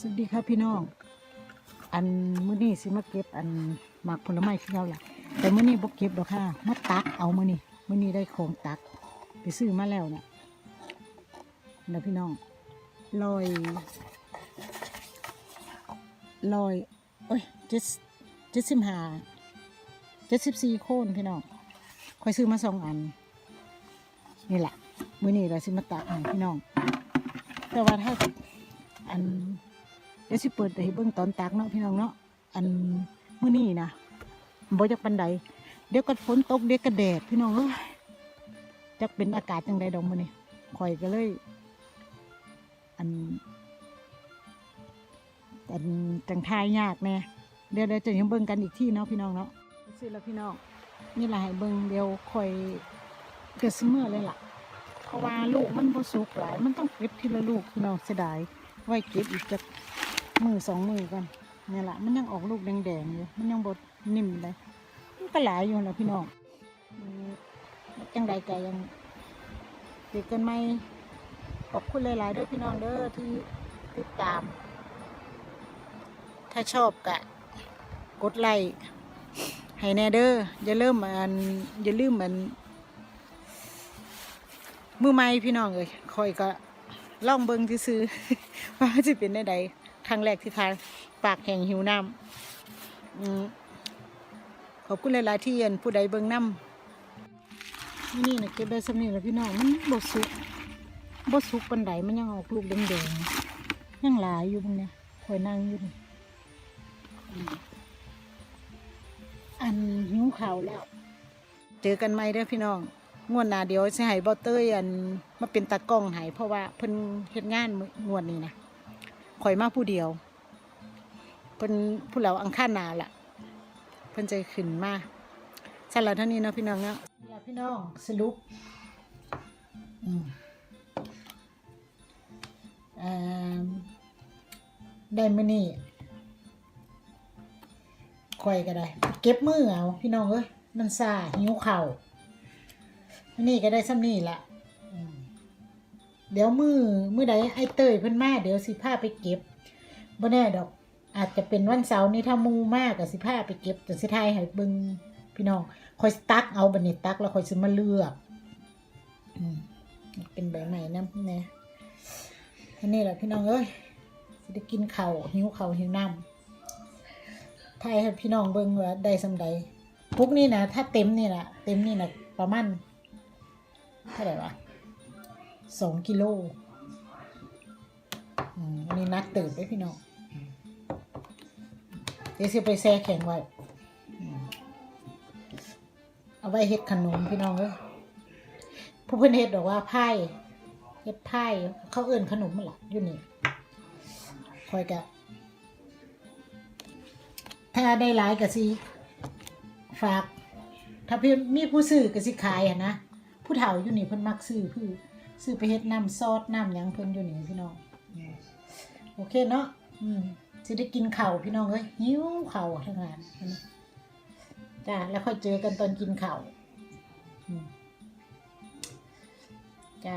สวัสดีครับพี่น้อง อันมื้อนี้สิมาเก็บอันหมากผลไม้ที่เราแหละแต่มื้อนี้บ่เก็บดอกค่ะมาตักเอามื้อนี้มื้อนี้ได้ของตัก ไปซื้อมาแล้วเนี่ยนะพี่น้องลอยลอยโอ้ยเจ็ดเจ็ดสิบห้าเจ็ดสิบสี่โคนพี่น้องคอยซื้อมาสองอัน นี่แหละมื้อนี้เราสิมาตักให้พี่น้อง แต่ว่าถ้าอัน เดี๋ยวสิเปิดให้เบิ่งตอนตักเนาะพี่น้องเนาะอันมื้อนี้นะบ่จักปันใดเดี๋ยวก็ฝนตกเดี๋ยวก็แดดพี่น้องเอ้ยจักเป็นอากาศจังใดดอกมื้อนี้ข่อยก็เลย อันอันจังทายยากแน่เดี๋ยวเดี๋ยวจะยังเบิ่งกันอีกที่เนาะพี่น้องเนาะสิแล้วพี่น้องนี่ล่ะให้เบิ่งเดี๋ยวข่อยเกิดซิเมื่อเลยล่ะเพราะว่าลูกมันบ่สุกหลาย มันต้องเก็บทีละลูกพี่น้องเสียดายไว้เก็บอีกจัก มือสองมือกันนี่แหละมันยังออกลูกแดงๆอยู่มันยังบดนิ่มเลยมันก็หลายอยู่นะพี่น้องอืมจังใดก็ยังเด็กกันไหมขอบคุณหลายๆด้วยพี่น้องเด้อที่ติดตาม ถ้าชอบกะกดไลค์ให้แน่เด้ออย่าเริ่มอันอย่าลืมมันมือใหม่พี่น้องเอ้ยคอยก็ล่องเบิงที่ซื้อว่าจะเป็นได้ใด ครั้งแรกที่ทานปากแห่งหิวน้ำอขอบคุณหลายๆที่เย็นผู้ใดเบิงน้ำนี่นะเก็บได้สำนีแล้วพี่น้องมันบดสุกบดสุกปันไดมันยังออกลูกแดงๆยังหลายอยู่มึงเนี่ยคอยนั่งอยู่นี่อันหิวข่าวแล้วเจอกันไหมเด้อพี่น้องงวดหน้าเดี๋ยวสิให้บอเตอร์อันมาเป็นตากล้องให้เพราะว่าเพิ่นเฮ็ดงานงวดนี้นะ ข่อยมาผู้เดียวเพิ่นผู้เราอังคารนาล่ะเพิ่นจะขึ้นมาสั่นแล้วเท่านี้เนาะพี่น้องเนาะพี่น้องสรุปเออได้มื้อนี้ข่อยก็ได้ เก็บมือเอาพี่น้องเอ้ยมันซาหิวเข้าอันนี้ก็ได้ซ้ำนี่ละ เดี๋ยวมือมือใดไอ้เตยเพิ่นมาเดี๋ยวสิพาไปเก็บบ่แน่ดอก อาจจะเป็นวันเสาร์นี้ถ้ามูมากก็สิพาไปเก็บแต่สิทายให้เบิ่งพี่น้องคอยตักเอาบัดนี้ตักแล้วคอยสิมาเลือกอเป็นใบใหม่นะแน่อันนี้แหละพี่น้องเอ้ยสิได้กินข้าวหิวข้าวหิวน้ำทายให้พี่น้องเบิ่งว่าได้สำใดปุ๊กนี่นะถ้าเต็มนี่นะเต็มนี่นะประมาณเท่าไหร่วะ สองกิโลอืมอันนี้นักตื่นไปพี่น้องอืมเดี๋ยวสิไปแช่แข็งไว้อืมเอาไว้เฮ็ดขนมพี่น้องเอ้ยผู้เพิ่นเฮ็ดบอกว่าไพ่เฮ็ดไพ่เขาเอื่นขนมมันล่ะอยู่นี่คอยกะถ้าได้หลายก็สิฝาก ถ้าเพิ่นมีผู้ซื้อก็สิขายอะนะผู้เฒ่าอยู่นี่เพิ่นมักซื้อคือ ซื้อไปเฮ็ดน้ำซอสน้ำหยังเพิ่นอยู่นี่พี่น้องอืมโอเคเนาะอืมสิได้กินข้าวพี่น้องเอ้ยหิวข้าวทั้งงานนะจ้าแล้วค่อยเจอกันตอนกินข้าวอืมจ้า